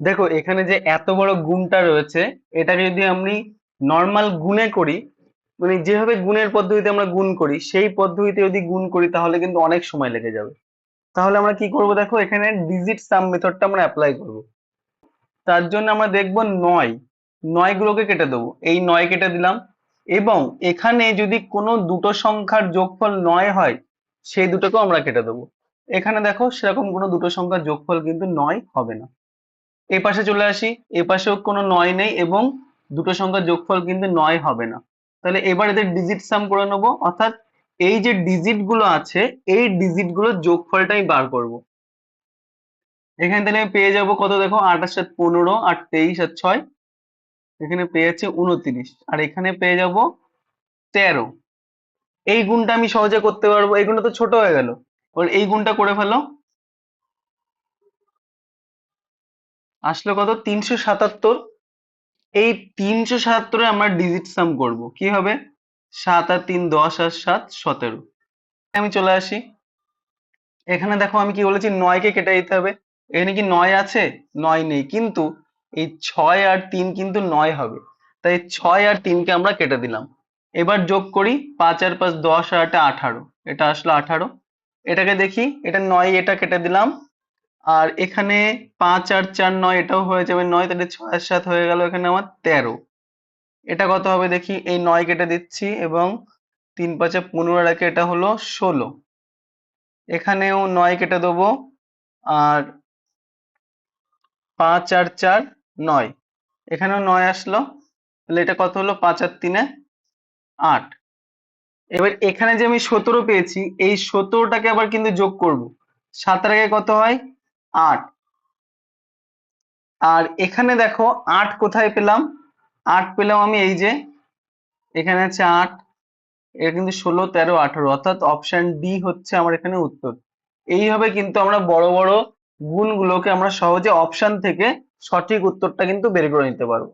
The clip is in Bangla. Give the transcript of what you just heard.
দেখো, এখানে যে এত বড় গুণটা রয়েছে, এটাকে যদি আমি নর্মাল গুণে করি মানে যেভাবে গুণের পদ্ধতিতে আমরা গুণ করি, সেই পদ্ধতিতে যদি গুণ করি, তাহলে কিন্তু অনেক সময় লেগে যাবে। তাহলে আমরা কি করব দেখো, এখানে ডিজিট সাম মেথডটা আমরা অ্যাপ্লাই করব। তার জন্য আমরা দেখব নয়। নয় গুলোকে কেটে দেবো। এই নয় কেটে দিলাম। এবং এখানে যদি কোনো দুটো সংখ্যার যোগফল নয় হয়, সেই দুটোকেও আমরা কেটে দেবো। এখানে দেখো, সেরকম কোনো দুটো সংখ্যার যোগফল কিন্তু নয় হবে না। এই পাশে চলে আসি, এ পাশেও কোনো নয় নেই এবং দুটো সংখ্যার যোগফল কিন্তু নয় হবে না। তাহলে এবার এদের ডিজিট সাম করে নেব, অর্থাৎ এই যে ডিজিটগুলো আছে, এই ডিজিটগুলোর যোগফলটা আমি বার করব। এখানে তাহলে আমি পেয়ে যাব কত দেখো? আঠাশ, সাত, পনেরো আর তেইশ, আর ছয়। এখানে পেয়ে যাচ্ছে উনত্রিশ, আর এখানে পেয়ে যাব তেরো। এই গুণটা আমি সহজে করতে পারব, এই গুণটা তো ছোট হয়ে গেল। এবার এই গুণটা করে ফেলো। আসলো কত? তিনশো সাতাত্তর। এই তিনশো সাতাত্তরে আমরা ডিজিট সাম করব। কি হবে? সাত আর তিন, দশ আর সাত, সতেরো। আমি চলে আসি। এখানে দেখো আমি কি বলেছি? নয়কে কেটে দিতে হবে। এখানে কি নয় আছে? নয় নেই। কিন্তু এই ছয় আর তিন কিন্তু নয় হবে। তাই ছয় আর তিনকে আমরা কেটে দিলাম। এবার যোগ করি পাঁচ আর পাঁচ, দশ আর আটে আঠারো। এটা আসলো আঠারো। এটাকে দেখি, এটা নয়, এটা কেটে দিলাম। আর এখানে পাঁচ আর চার নয় এটাও হয়ে যাবে নয়, তাহলে ছয় আর সাত হয়ে গেল এখানে আমার তেরো। এটা কত হবে দেখি? এই নয় কেটে দিচ্ছি এবং তিন পাঁচে পনেরো রাখে, এটা হলো ষোলো। এখানেও নয় কেটে দেবো আর পাঁচ আর চার নয়। এখানেও নয় আসলো, তাহলে এটা কত হলো? পাঁচ আর তিনে আট। এবার এখানে যে আমি সতেরো পেয়েছি, এই সতেরোটাকে আবার কিন্তু যোগ করব। সাত আগে কত হয়? আট। আর এখানে দেখো আট কোথায় পেলাম? আট পেলাম আমি এই যে, এখানে আছে আট, এটা কিন্তু ষোলো, তেরো, আঠারো, অর্থাৎ অপশন ডি হচ্ছে আমার এখানে উত্তর। এইভাবে কিন্তু আমরা বড় বড় গুণগুলোকে আমরা সহজে অপশন থেকে সঠিক উত্তরটা কিন্তু বের করে নিতে পারব।